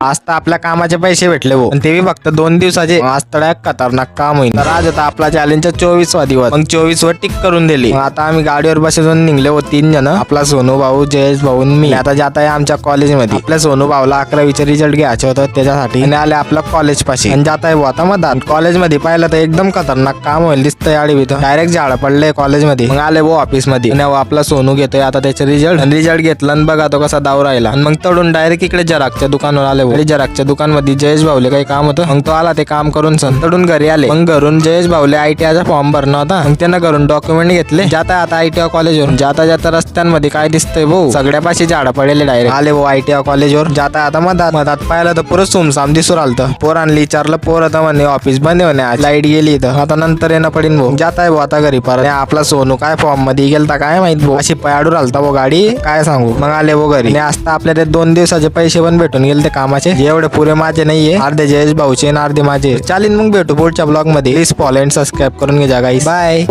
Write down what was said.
आज तर आपल्या कामाचे पैसे भेटले पण ते बी फक्त दोन दिवसाचे. आज तर एक खतरनाक काम होईल तर आज आता आपला चॅलेंजचा चोवीसवा दिवस. मग चोवीस वर टिक करून दिली. आता आम्ही गाडीवर बसून निघले हो तीन जण. आपला सोनू भाऊ जयेश भाऊ मी. आता जात आहे आमच्या कॉलेजमध्ये आपल्या सोनू भाऊला अकरावीचे रिझल्ट घ्यायचे होतं त्याच्यासाठी. आणि आले आपल्या कॉलेज पाशी. आणि जात आहे आता मधात. कॉलेजमध्ये पाहिलं तर एकदम खतरनाक काम होईल. दिसतंय आडी डायरेक्ट झाड पडले कॉलेजमध्ये मग आले भाऊ ऑफिसमध्ये. आणि आपला सोनू घेतोय. आता त्याचे रिझल्ट रिझल्ट घेतला आणि बघा तो कसा दाव राहिला मग तडून डायरेक्ट इकडे जराकच्या दुकानावर आले भाऊ. आणि जराकच्या दुकानमध्ये जयेश भाऊले काही काम होतं. मग तो आला ते काम करून सन. तडून घरी आले. मग घरून जयेश भाऊले आयटीआयचा फॉर्म भरणं होता. मग त्यांना घरून डॉक्युमेंट घेतले. जाता आता आयटीआय कॉलेजवर जाता जाता रस्त्यांमध्ये काय दिसतंय भाऊ? सगळ्यापाशी झाडं पडलेले डायरेक्ट आले भाऊ आयटीआय कॉलेजवर जाता आता मधात. मधात पाहिलं तर पुरं सुमसाम दिसू पोर पोरांनी विचारलं पोर आता म्हणे ऑफिस बंद म्हणे आज. लाइट गेली इथं. आता नंतर येणं पडीन भाऊ. जात आहे भाऊ आता घरी परत. आपला सोनू काय फॉर्ममध्ये गेलता काय माहीत भाऊ? अशी पयाडू आलता भाऊ गाडी. काय सांगू? मग आले भाऊ घरी. आणि आता आपल्या ते दोन दिवसाचे पैसे पण भेटून गेले ते कामाचे. जे एवढे पुरे माझे नाहीये. अर्धे जयेश भाऊचे आणि अर्धे माझे. चालीन मग भेटू पुढच्या ब्लॉगमध्ये. प्लीज फॉलो अँड सबस्क्राईब करून घ्या गाईस बाय